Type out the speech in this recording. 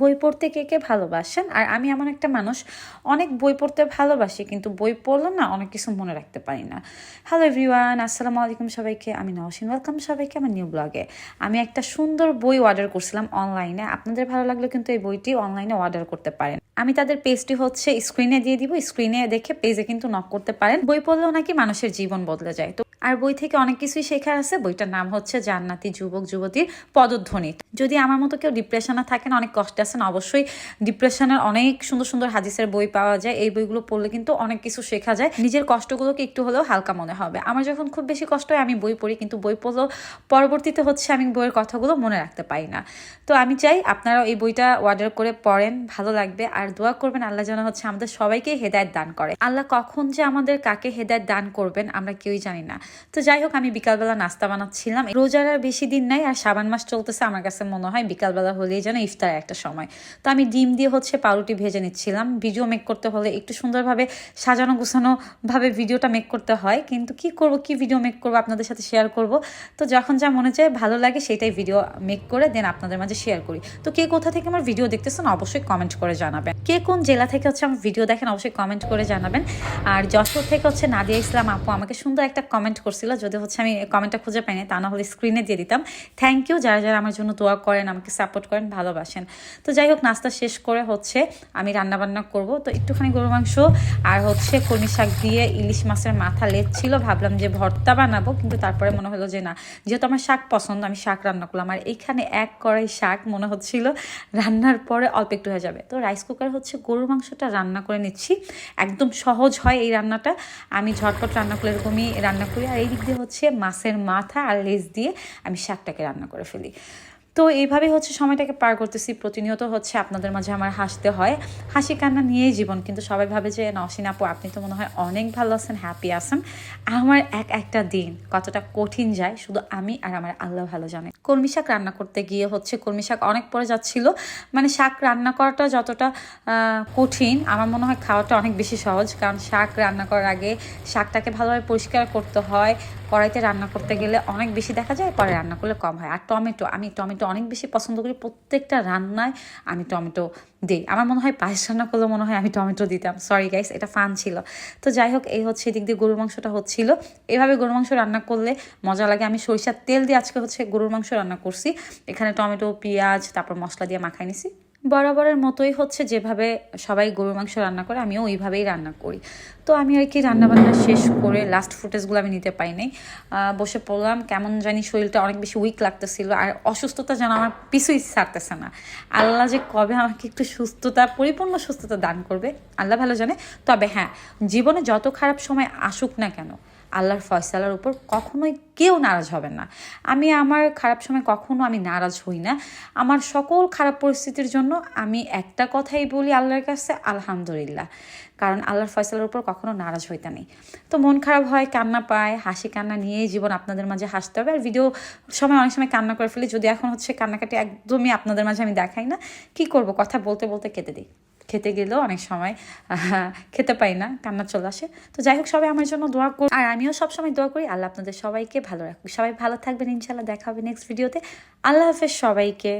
বই পড়তে কে কে ভালোবাসেন? আর আমি এমন একটা মানুষ, অনেক বই পড়তে ভালোবাসি, কিন্তু বই পড়লে না অনেক কিছু মনে রাখতে পারি না। হ্যালো এভরিওয়ান আসসালামু আলাইকুম সবাইকে। আমি নওশিন ওয়েলকাম সবাইকে আমার নিউ ব্লগে আমি একটা সুন্দর বই অর্ডার করছিলাম অনলাইনে আপনাদের ভালো লাগল কিন্তু এই বইটি অনলাইনে অর্ডার করতে পারেন। আমি তাদের পেজটি হচ্ছে স্ক্রিনে দিয়ে দিব। স্ক্রিনে দেখে পেজে কিন্তু নক করতে পারেন। বই পড়লেও নাকি মানুষের জীবন বদলে যায়। তো আর বই থেকে অনেক কিছুই শেখার আছে। বইটার নাম হচ্ছে জান্নাতি যুবক যুবতীর পদধ্বনি। যদি আমার মতো কেউ ডিপ্রেশনে থাকেন, অনেক কষ্টে আছেন, অবশ্যই ডিপ্রেশনের অনেক সুন্দর সুন্দর হাদিসের বই পাওয়া যায়। এই বইগুলো পড়লে কিন্তু অনেক কিছু শেখা যায়। নিজের কষ্টগুলোকে একটু হলেও হালকা মনে হবে। আমার যখন খুব বেশি কষ্ট হয়, আমি বই পড়ি, কিন্তু বই পড়লেও পরবর্তীতে হচ্ছে আমি বইয়ের কথাগুলো মনে রাখতে পারি না। তো আমি চাই আপনারাও এই বইটা অর্ডার করে পড়েন, ভালো লাগবে। আর দোয়া করবেন, আল্লাহ যেন হচ্ছে আমাদের সবাইকে হেদায়ত দান করে। আল্লাহ কখন যে আমাদের কাকে হেদায়ত দান করবেন, আমরা কেউই জানি না। তো যাই হোক আমি বিকালবেলা নাস্তা বানাচ্ছিলাম। রোজার আর বেশি দিন নাই, আর সাবান মাস চলতেছে। আমার কাছে মনে হয় বিকালবেলা হলেই যেন ইফতার একটা সময়। তো আমি ডিম দিয়ে হচ্ছে পাউরুটি ভেজে নিচ্ছিলাম। ভিডিও মেক করতে হলে একটু সুন্দরভাবে সাজানো, গুছানো ভাবে ভিডিওটা মেক করতে হয়। কিন্তু কি করব, কি ভিডিও মেক করব, আপনাদের সাথে শেয়ার করব? তো যখন যা মনে চায়, ভালো লাগে সেটাই ভিডিও মেক করে দেন আপনাদের মাঝে শেয়ার করি। তো কে কোথা থেকে আমার ভিডিও দেখতেছেন, অবশ্যই কমেন্ট করে জানাবেন। কে কোন জেলা থেকে হচ্ছে আমার ভিডিও দেখেন, অবশ্যই কমেন্ট করে জানাবেন। আর যশোর থেকে হচ্ছে নাদিয়া ইসলাম আপু, আমাকে সুন্দর একটা কমেন্ট করছিল, যদি হচ্ছে আমি কমেন্টটা খুঁজে পাইনি, তা না হলে স্ক্রিনে দিয়ে দিতাম। থ্যাংক ইউ যারা যারা আমার জন্য দোয়া করেন, আমাকে সাপোর্ট করেন, ভালোবাসেন। তো যাই হোক, নাস্তা শেষ করে হচ্ছে আমি রান্না বান্না করব। তো একটুখানি গরু মাংস আর হচ্ছে কলমি শাক দিয়ে ইলিশ মাছের মাথা লেট ছিল, ভাবলাম যে ভর্তা বানাবো, কিন্তু তারপরে মনে হলো যে না, যেহেতু আমার শাক পছন্দ, আমি শাক রান্না করলাম। আর এইখানে এক কড়াই শাক মনে হচ্ছিল, রান্নার পরে অল্প একটু হয়ে যাবে। তো রাইস কুকার হচ্ছে গরুর মাংসটা রান্না করে নিচ্ছি। একদম সহজ হয় এই রান্নাটা। আমি ঝটপট রান্না করে এরকমই রান্না করি। আর এই দিক দিয়ে হচ্ছে মাছের মাথা আর লেজ দিয়ে আমি শাকটাকে রান্না করে ফেলি। তো এইভাবে হচ্ছে সময়টাকে পার করতেছি। প্রতিনিয়ত হচ্ছে আপনাদের মাঝে আমার হাসতে হয়। হাসি কান্না নিয়েই জীবন, কিন্তু সবাই ভাবে যে নসীন আপু, আপনি তো মনে হয় অনেক ভালো আছেন হ্যাপি আছেন। আমার এক একটা দিন কতটা কঠিন যায়, শুধু আমি আর আমার আল্লাহ ভালো জানে। কলমি শাক রান্না করতে গিয়ে হচ্ছে কলমি শাক অনেক পরে যাচ্ছিল। মানে শাক রান্না করাটা যতটা কঠিন, আমার মনে হয় খাওয়াটা অনেক বেশি সহজ। কারণ শাক রান্না করার আগে শাকটাকে ভালোভাবে পরিষ্কার করতে হয়। কড়াইতে রান্না করতে গেলে অনেক বেশি দেখা যায়, পরে রান্না করলে কম হয়। আর টমেটো, আমি টমেটো অনেক বেশি পছন্দ করি। প্রত্যেকটা রান্নায় আমি টমেটো দিই। আমার মনে হয় পায়েস রান্না করলে মনে হয় আমি টমেটো দিতাম। সরি গাইস এটা ফান ছিল। তো যাই হোক, এই হচ্ছে এদিক দিয়ে গরুর মাংসটা হচ্ছিল। এভাবে গরুর মাংস রান্না করলে মজা লাগে। আমি সরিষার তেল দিয়ে আজকে হচ্ছে গরুর মাংস রান্না করছি। এখানে টমেটো, পেঁয়াজ, তারপর মশলা দিয়ে মাখাই নিছি। বরাবরের মতোই হচ্ছে যেভাবে সবাই গরুর মাংস রান্না করে, আমিও ওইভাবেই রান্না করি। তো আমি আর কি রান্নাবান্না শেষ করে লাস্ট ফুটেজগুলো আমি নিতে পাই নাই। বসে পড়লাম, কেমন জানি শরীরটা অনেক বেশি উইক লাগতেছিল আর অসুস্থতা যেন আমার পিছুই ছাড়তেছে না। আল্লাহ যে কবে আমাকে একটু সুস্থতা, পরিপূর্ণ সুস্থতা দান করবে, আল্লাহ ভালো জানে। তবে হ্যাঁ জীবনে যত খারাপ সময় আসুক না কেন আল্লাহর ফয়সালার উপর কখনোই কেউ নারাজ হবেন না। আমি আমার খারাপ সময় কখনো আমি নারাজ হই না। আমার সকল খারাপ পরিস্থিতির জন্য আমি একটা কথাই বলি আল্লাহর কাছে, আলহামদুলিল্লাহ। কারণ আল্লাহর ফয়সালার উপর কখনো নারাজ হইতে নেই। তো মন খারাপ হয়, কান্না পায়, হাসি কান্না নিয়েই জীবন আপনাদের মাঝে হাসতে হবে। আর ভিডিও সময় অনেক সময় কান্না করে ফেলি। যদি এখন হচ্ছে কান্নাকাটি একদমই আপনাদের মাঝে আমি দেখাই না, কি করব? কথা বলতে বলতে কেটে দিই। খেতে গেলেও অনেক সময় খেতে পাই না, কান্না চলে আসে। তো যাই হোক, সবাই আমার জন্য দোয়া করি আর আমিও সবসময় দোয়া করি, আল্লাহ আপনাদের সবাইকে ভালো রাখুক। সবাই ভালো থাকবেন ইনশাল্লাহ দেখা হবে নেক্সট ভিডিওতে আল্লাহ হাফেজ সবাইকে।